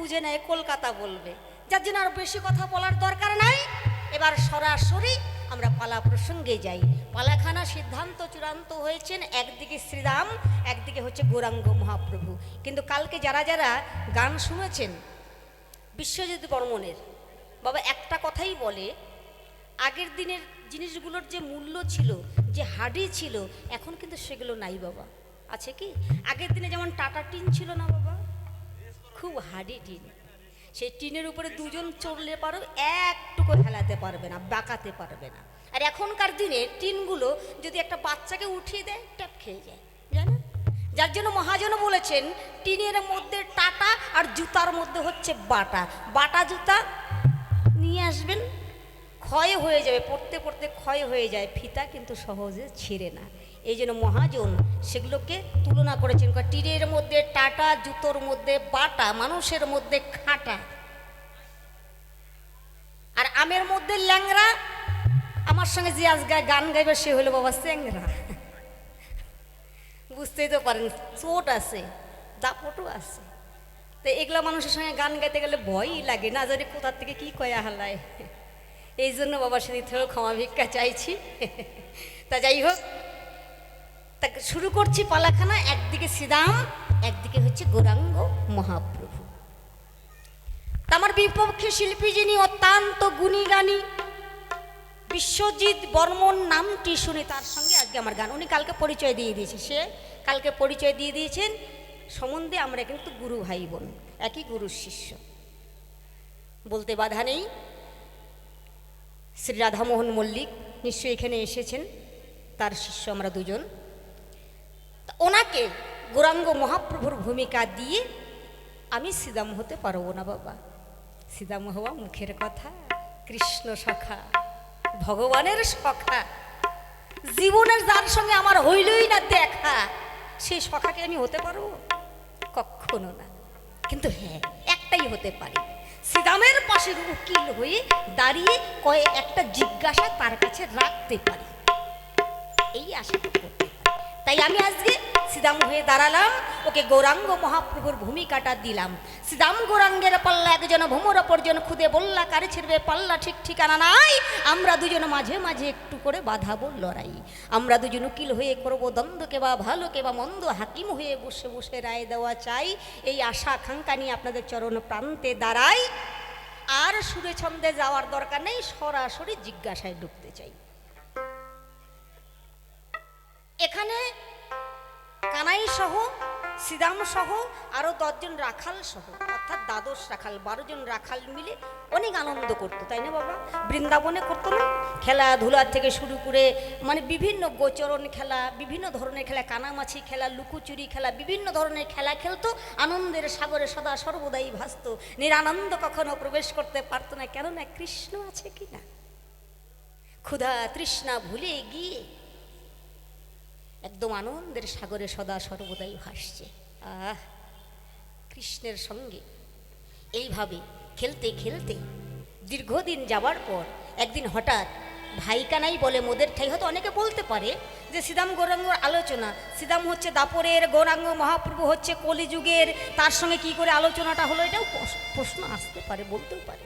বুঝে নেয়, কলকাতা বলবে। যার জন্য আর বেশি কথা বলার দরকার নাই। এবার সরাসরি আমরা পালা প্রসঙ্গে যাই। পালাখানা সিদ্ধান্ত চূড়ান্ত হয়েছেন একদিকে শ্রীরাম, একদিকে হচ্ছে গৌরাঙ্গ মহাপ্রভু। কিন্তু কালকে যারা যারা গান শুনেছেন, বিশ্বজিৎ বর্মনের, বাবা একটা কথাই বলে, আগের দিনের জিনিসগুলোর যে মূল্য ছিল, যে হাডি ছিল, এখন কিন্তু সেগুলো নাই বাবা। আছে কি? আগের দিনে যেমন টাটা টিন ছিল না বাবা খুব হাডি টিন। সেই টিনের উপরে দুজন চড়লে পারো, একটুকু ফেলাতে পারবে না, বাঁকাতে পারবে না। আর এখনকার দিনে টিনগুলো যদি একটা বাচ্চাকে উঠিয়ে দেয়, ট্যাপ খেয়ে যায়, জানো? যার জন্য মহাজন বলেছেন, টিনের মধ্যে টাটা আর জুতার মধ্যে হচ্ছে বাটা। বাটা জুতা নিয়ে আসবেন, ক্ষয় হয়ে যাবে, পড়তে পড়তে ক্ষয় হয়ে যায়, ফিতা কিন্তু সহজে ছিঁড়ে না। এই জন্য মহাজন সেগুলোকে তুলনা করেছেন। টিনের মধ্যে টাটা, জুতোর মধ্যে বাটা, মানুষের মধ্যে খাটা। আর আমের মধ্যে ল্যাংরা আমার সঙ্গে যে আজ গায় গান গাইবে, সে হলো বাবা স্যাংরা বুঝতেই তো পারেন, চোট আছে, দাপটও আছে। তো এগুলা মানুষের সঙ্গে গান গাইতে গেলে ভয়ই লাগে, না জানি কোথার থেকে কি কয়া হালায়। এই জন্য বাবা সেদিন থেকেও ক্ষমা ভিক্ষা চাইছি। তা যাই হোক তা শুরু করছি পালাখানা, একদিকে শ্রীরাম, একদিকে হচ্ছে গৌরাঙ্গ মহাপ্রভু। আমার বিপক্ষে শিল্পী যিনি, অত্যন্ত গুণী গানী বিশ্বজিৎ বর্মন নামটি শুনে তার সঙ্গে আজকে আমার গান। উনি কালকে পরিচয় দিয়ে দিয়েছে, সে কালকে পরিচয় দিয়ে দিয়েছেন, সম্বন্ধে আমরা কিন্তু গুরু ভাই বোন, একই গুরুর শিষ্য। বলতে বাধা নেই, শ্রী রাধামোহন মল্লিক নিশ্চয়ই এখানে এসেছেন, তার শিষ্য আমরা দুজন। ওনাকে গৌরাঙ্গ মহাপ্রভুর ভূমিকা দিয়ে আমি সিদাম হতে পারব না, বাবা। সিদাম হওয়া মুখের কথা, কৃষ্ণ সখা, ভগবানের সখা। জীবনের যার সঙ্গে আমার হইলই না দেখা, সেই সখাকে আমি হতে পারব? কখনো না। কিন্তু হ্যাঁ একটাই হতে পারি। শ্রীরামের পাশের উকিল হয়ে দাঁড়িয়ে কয়ে একটা জিজ্ঞাসা তার কাছে রাখতে পারি। এই আশাটা করতে পারি। তাই আমি আজকে শ্রীরাম হয়ে দাঁড়ালাম, ওকে গৌরাঙ্গ মহাপ্রভুর ভূমিকাটা দিলাম। শ্রীরাম গৌরাঙ্গের পাল্লা একজন ভ্রমর অপরজন খুদে বললা, কারে ছিড়বে পাল্লা ঠিক ঠিকানা নাই। আমরা দুজন মাঝে মাঝে একটু করে বাধাবো লড়াই। আমরা দুজন উকিল হয়ে করব দ্বন্দ্বকে বা ভালোকে বা মন্দ, হাকিম হয়ে বসে বসে রায় দেওয়া চাই। এই আশা আকাঙ্ক্ষা নিয়ে আপনাদের চরণ প্রান্তে দাঁড়াই। আর সুরে ছন্দে যাওয়ার দরকার নেই, সরাসরি জিজ্ঞাসায় ঢুকতে চাই। এখানে কানাই সহ শ্রীরাম সহ আরও দশজন রাখাল সহ, অর্থাৎ দ্বাদশ রাখাল, বারো জন রাখাল মিলে অনেক আনন্দ করতো, তাই না বাবা? বৃন্দাবনে করতো না? খেলাধুলা থেকে শুরু করে মানে বিভিন্ন গোচরণ খেলা, বিভিন্ন ধরনের খেলা, কানামাছি খেলা, লুকোচুরি খেলা, বিভিন্ন ধরনের খেলা খেলতো, আনন্দের সাগরে সদা সর্বদাই ভাসত, নিরানন্দ কখনো প্রবেশ করতে পারতো না, কেননা কৃষ্ণ আছে কি না ক্ষুধা তৃষ্ণা ভুলে গিয়ে একদম আনন্দের সাগরে সদা সর্বদাই ভাসছে। আহ, কৃষ্ণের সঙ্গে এইভাবে খেলতে খেলতে দীর্ঘদিন যাবার পর একদিন হঠাৎ ভাইকানাই বলে মোদের ঠাই, হয়তো অনেকে বলতে পারে যে শ্রীদাম গৌরাঙ্গর আলোচনা শ্রীদাম হচ্ছে দাপরের গৌরাঙ্গ, মহাপ্রভু হচ্ছে কলিযুগের, তার সঙ্গে কি করে আলোচনাটা হলো এটাও প্রশ্ন আসতে পারে, বলতেও পারে।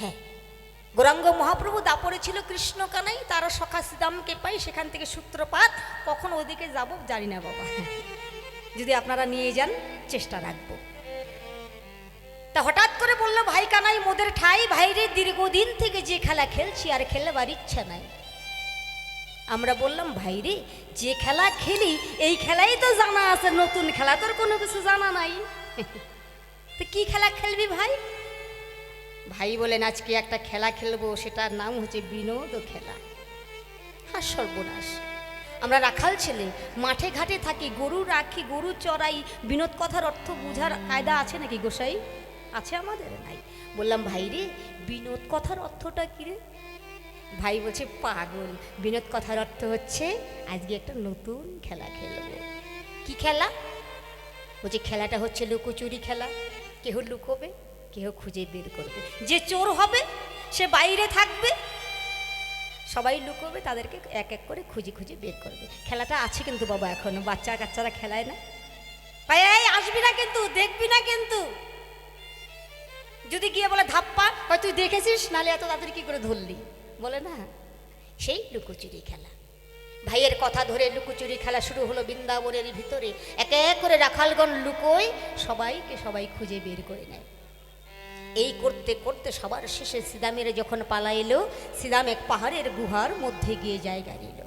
হ্যাঁ গৌরাঙ্গ মহাপ্রভু দাপরে ছিল কৃষ্ণ কানাই তারা সখা শ্রীদামকে পাই, সেখান থেকে সূত্রপাত, কখন ওদিকে যাব জানি না বাবা। যদি আপনারা নিয়ে যান, চেষ্টা রাখব। তা হঠাৎ করে বলল, ভাই কানাই, মোদের ঠাই ভাইরে দীর্ঘদিন থেকে যে খেলা খেলছি, আর খেলবার ইচ্ছা নাই। আমরা বললাম ভাইরে যে খেলা খেলি, এই খেলাই তো জানা আছে, নতুন খেলা, তোর কোনো কিছু জানা নাই? তো কি খেলা খেলবি ভাই? ভাই বলেন, আজকে একটা খেলা খেলব, সেটার নাম হচ্ছে বিনোদ খেলা। আর সর্বনাশ। আমরা রাখাল ছেলে, মাঠে ঘাটে থাকি, গরু রাখি, গরু চড়াই, বিনোদ কথার অর্থ বুঝার কায়দা আছে নাকি গোসাই? আছে আমাদের নাই। বললাম, ভাই রে, বিনোদ কথার অর্থটা কী রে? ভাই বলছে, পাগল। বিনোদ কথার অর্থ হচ্ছে, আজকে একটা নতুন খেলা খেলব। কি খেলা? বলছে, খেলাটা হচ্ছে লুকোচুরি খেলা। কেহ লুকোবে? কেহ খুঁজে বের করবে। যে চোর হবে, সে বাইরে থাকবে। সবাই লুকোবে, তাদেরকে এক এক করে খুঁজে খুঁজে বের করবে। খেলাটা আছে কিন্তু বাবা এখনও, বাচ্চা কাচ্চারা খেলায় না। এই আসবি না কিন্তু, দেখবি না কিন্তু। যদি গিয়ে বলে, ধাপ্পা হয় তুই দেখেছিস? নালে এত তাদের কি করে ধরলি? বলে, না, সেই লুকোচুরি খেলা। ভাইয়ের কথা ধরে লুকোচুরি খেলা শুরু হলো বৃন্দাবনের ভিতরে। এক এক করে রাখালগণ লুকোয়, সবাইকে সবাই খুঁজে বের করে নেয়। এই করতে করতে সবার শেষে সিদামের যখন পালা এলো, সিদাম এক পাহাড়ের গুহার মধ্যে গিয়ে জায়গা নিল।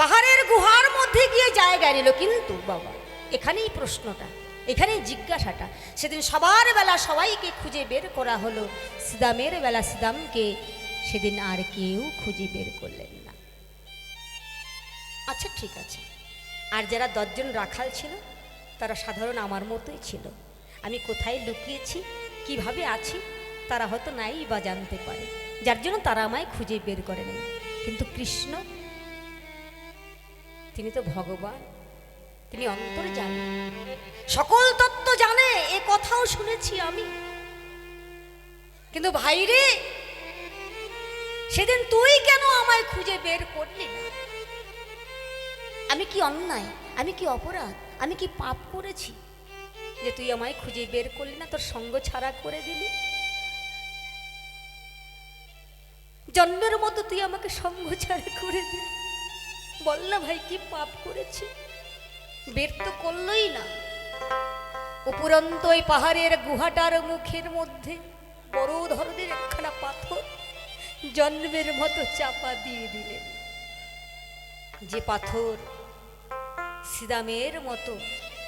পাহাড়ের গুহার মধ্যে গিয়ে জায়গা নিল কিন্তু বাবা, এখানেই প্রশ্নটা, এখানেই জিজ্ঞাসাটা। সেদিন সবার বেলা সবাইকে খুঁজে বের করা হলো, সিদামের বেলা সিদামকে সেদিন আর কেউ খুঁজে বের করলেন না। আচ্ছা ঠিক আছে। আর যারা দশজন রাখাল ছিল, তারা সাধারণ আমার মতোই ছিল। আমি কোথায় লুকিয়েছি, কীভাবে আছি, তারা হয়তো নাই বা জানতে পারে। যার জন্য তারা আমায় খুঁজে বের করে নেই কিন্তু কৃষ্ণ, তিনি তো ভগবান, তিনি অন্তর জানেন সকল তত্ত্ব জানে, এ কথাও শুনেছি আমি। কিন্তু ভাইরে সেদিন তুই কেন আমায় খুঁজে বের করলি না? আমি কি অন্যায়? আমি কি অপরাধ? আমি কি পাপ করেছি? যে তুই আমায় খুঁজে বের করলি না, তোর সঙ্গ ছাড়া করে দিলি। জন্মের মতো তুই আমাকে সঙ্গ ছাড়া করে দিলি। বল না ভাই, কি পাপ করেছি? বের তো করলই না। উপরন্ত ওই পাহাড়ের গুহাটার মুখের মধ্যে বড় ধরনের একখানা পাথর জন্মের মতো চাপা দিয়ে দিলেন যে পাথর সিদামের মতো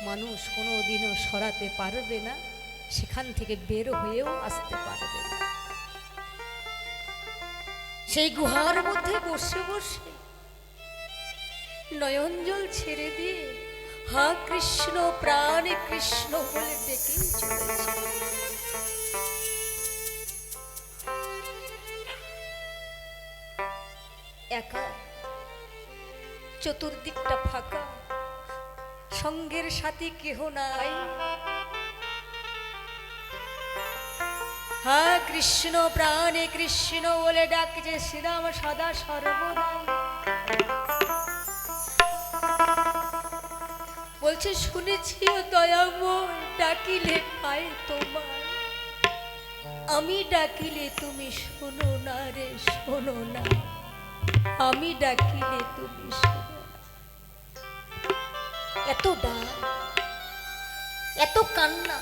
মানুষ কোনো দিনও সরাতে পারবে না, সেখান থেকে বের হয়েও আসতে পারবে সেই গুহার মধ্যে বসে বসে নয়নজল ছেড়ে দিয়ে, হা কৃষ্ণ, প্রাণে কৃষ্ণ বলে ডেকেই চলেছে। একা, চতুর্দিকটা ফাঁকা। সঙ্গের সাথী কেহ নাই। হা কৃষ্ণ প্রাণে কৃষ্ণ বলে ডাকছে শ্রীরাম সদা সর্বদাই বলছে, শুনেছি দয়াময় ডাকিলে পায় তোমার আমি ডাকিলে তুমি শোনো না রে, শোনো না। আমি ডাকিলে তুমি শোনো এত ডাক, এত কান্না।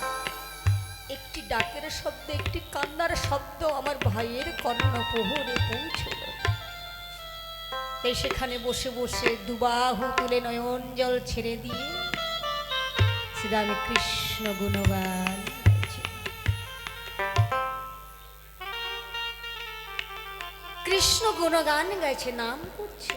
একটি ডাকের শব্দ, একটি কান্নার শব্দ আমার ভাইয়ের কর্ণপ্রহরে পৌঁছল। তাই সেখানে বসে বসে দুবাহু তুলে নয়ন জল ছেড়ে দিয়ে শ্রীরামে কৃষ্ণ গুণগান কৃষ্ণ গুণগান গাইছে, নাম করছে।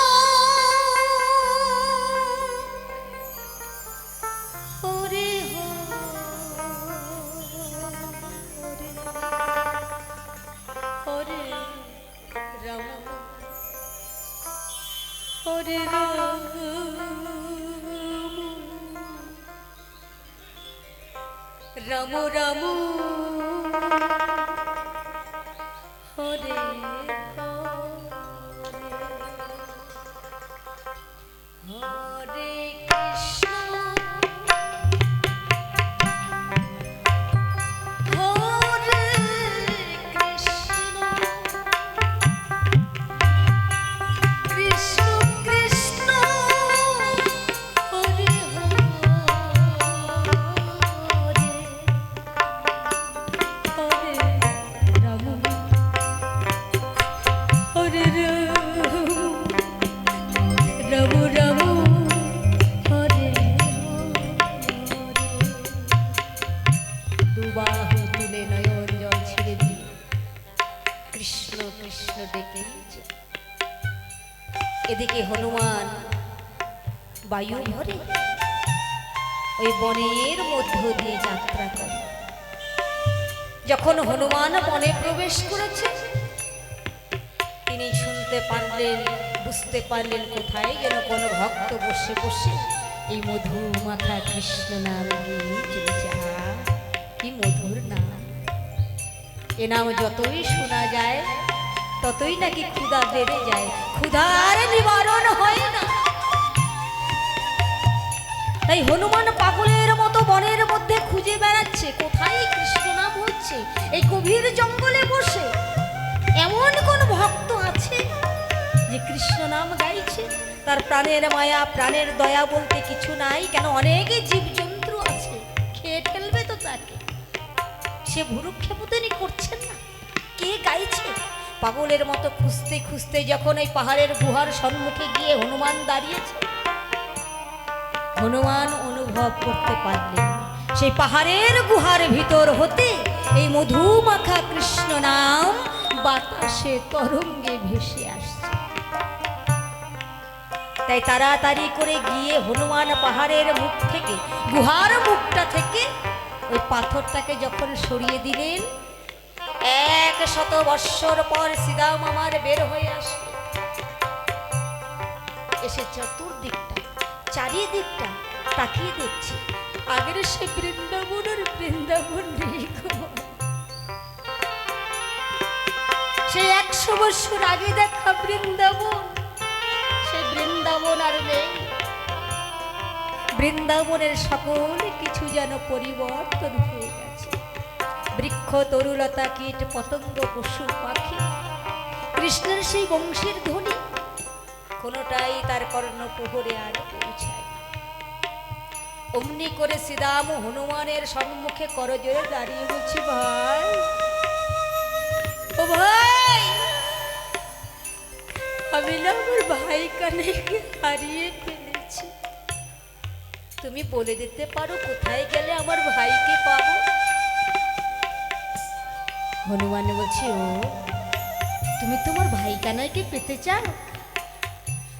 রাম রাম রাম হরে হরে প্রবেশ করেছে। তিনি শুনতে পারলেন, বুঝতে পারলেন কোথায় যেন কোনো ভক্ত বসে বসে এই মধু মাখা কৃষ্ণ নাম কি মধুর নাম। এ নাম যতই শোনা যায়, ততই নাকি ক্ষুধা বেড়ে যায়। ক্ষুধার নিবারণ হয় না। তাই হনুমান পাগলের মতো বনের মধ্যে খুঁজে বেড়াচ্ছে, কোথায় কৃষ্ণ নাম হচ্ছে? এই গভীর জঙ্গলে বসে এমন কোন ভক্ত আছে যে কৃষ্ণ নাম গাইছে? তার প্রাণের মায়া, প্রাণের দয়া বলতে কিছু নাই, কেন অনেকে জীবজন্তু আছে? খেয়ে ফেলবে তো তাকে। সে ভুরুক্ষেপতনি করছেন না। কে গাইছে? পাগলের মতো খুঁজতে খুঁজতে যখন এই পাহাড়ের গুহার সম্মুখে গিয়ে হনুমান দাঁড়িয়েছে, হনুমান অনুভব করতে পারলেন সেই পাহাড়ের গুহার ভিতর হতে এই মধু মাখা কৃষ্ণ নাম বাতাসে তরঙ্গে ভেসে আসছে। তাই তাড়াতাড়ি করে গিয়ে হনুমান পাহাড়ের মুখ থেকে, গুহার মুখটা থেকে ওই পাথরটাকে যখন সরিয়ে দিলেন, এক শত বৎসর পর সীতাম আমার বের হয়ে আসবে এসে চতুর্দিকটা, চারিদিকটা তাকিয়ে দেখছি। আগের সে বৃন্দাবন আর বৃন্দাবন। সেই একশো বছর আগে দেখা বৃন্দাবন, সে বৃন্দাবন আর নেই। বৃন্দাবনের সকল কিছু যেন পরিবর্তন হয়ে গেছে। বৃক্ষ, তরুলতা, কীট, পতঙ্গ, পশু, পাখি, কৃষ্ণের সেই বংশের ধ্বনি, কোনোটাই তার কর্ণকুহরে আর পৌঁছায় অমনি করে শ্রীরাম হনুমানের সম্মুখে করজোরে দাঁড়িয়ে বলছি, ভাই, ও ভাই, আমি না আমার ভাই কানেকে হারিয়ে ফেলেছি। তুমি বলে দিতে পারো কোথায় গেলে আমার ভাইকে পাবো? হনুমান বলছি, ও, তুমি তোমার ভাই কানাইকে পেতে চাও?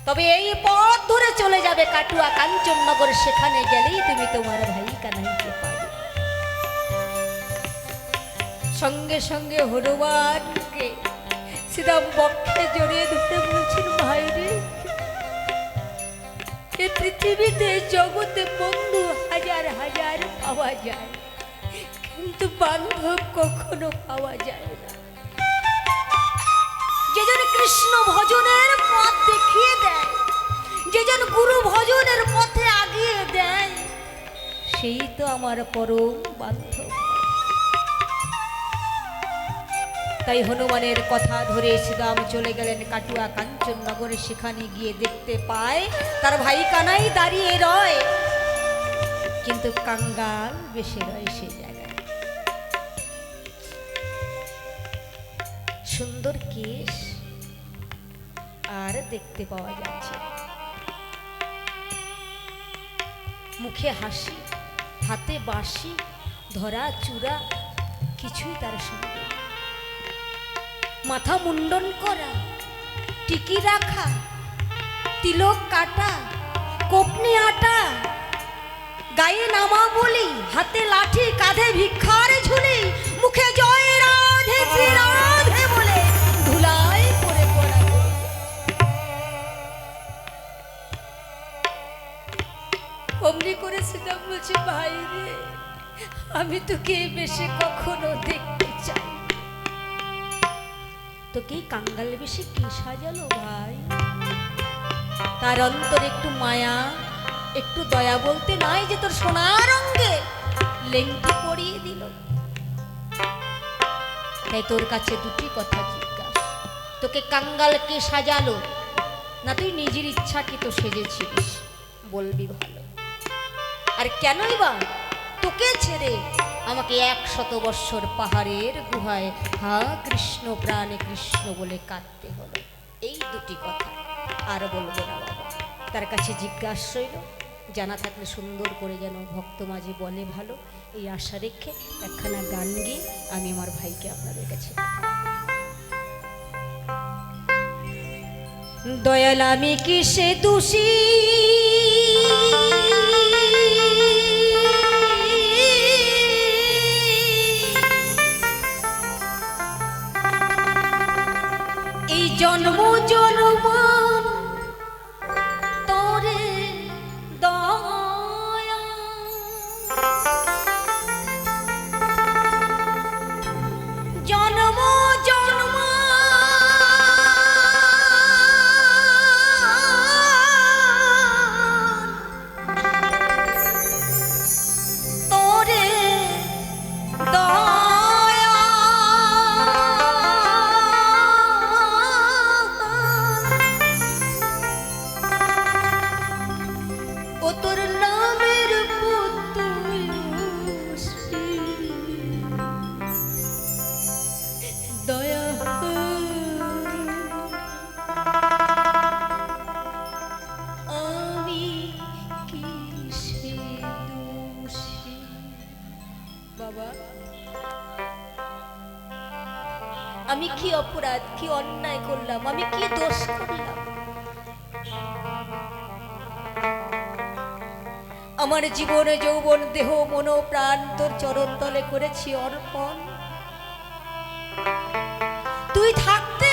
তবে এই পথ ধরে চলে যাবে কাটুয়া কাঞ্চননগর, সেখানে গেলেই তুমি তোমার ভাই কানাইকে পাবে। সঙ্গে সঙ্গে হনুমানকে শ্রীরাম বক্ষে জড়িয়ে ধরে বলছেন, ভাই রে, এ পৃথিবীতে জগতে বন্ধু হাজার হাজার পাওয়া যায়, কিন্তু বান্ধব কখনো পাওয়া যায় না। যেজন কৃষ্ণ ভজনের যেজন গুরু ভজনের পথে আগিয়ে দেয়, সেই তো আমার পরম বান্ধব। তাই হনুমানের কথা ধরে শ্রীরাম চলে গেলেন কাটুয়া কাঞ্চননগরে সেখানে গিয়ে দেখতে পায়, তার ভাই কানাই দাঁড়িয়ে রয়। কিন্তু কাঙ্গাল বেশি রয় সে জায়গায়। সুন্দর কেশ আর দেখতে পাওয়া যাচ্ছে মুখে হাসি, হাতে বাঁশি, ধরা, চূড়া, কিছুই তার সঙ্গে মাথা মুন্ডন করা, টিকি রাখা, তিলক কাটা, কোপনি আটা, গায়ে নামা বলি, হাতে লাঠি, কাঁধে ভিক্ষার ঝুলি বলছি, ভাই রে, আমি তোকে বেশি কখনো দেখতে চাই তোকে কাঙ্গাল বেশি কি সাজালো ভাই? তার অন্তর একটু মায়া, একটু দয়া বলতে নাই যে তোর সোনার অঙ্গে লেংটি পরিয়ে দিল। তাই তোর কাছে দুটি কথা জিজ্ঞাসা, তোকে কাঙ্গাল কে সাজালো? না, তুই নিজের ইচ্ছা কি তো সেজেছিস বলবি ভালো। আর কেনই বা? তোকে ছেড়ে আমাকে একশত বৎসর পাহাড়ের গুহায় হা কৃষ্ণ প্রাণে কৃষ্ণ বলে কাঁদতে হলো। এই দুটি কথা আর বলব না বাবা। তার কাছে জিজ্ঞাসা রইল, জানা থাকলে সুন্দর করে যেন ভক্ত মাঝে বলে ভালো। এই আশা রেখে একখানা গান গিয়ে আমি আমার ভাইকে আপনাদের কাছে দয়াল আমি কি সে দোষী? জন্ম জন্ম। জীবনে, যৌবন, দেহ, মন, প্রাণ, তোর চরণ তলে করেছি অর্পণ। তুই থাকতে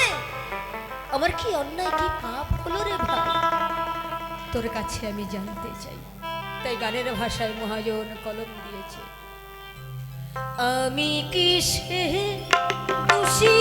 আমার কি অন্যায়, কি পাপ হলো রে ভাই? তোর কাছে আমি জানতে চাই, তাই গানের ভাষায় মহাজন কলম দিয়েছে। আমি কি সে দোষী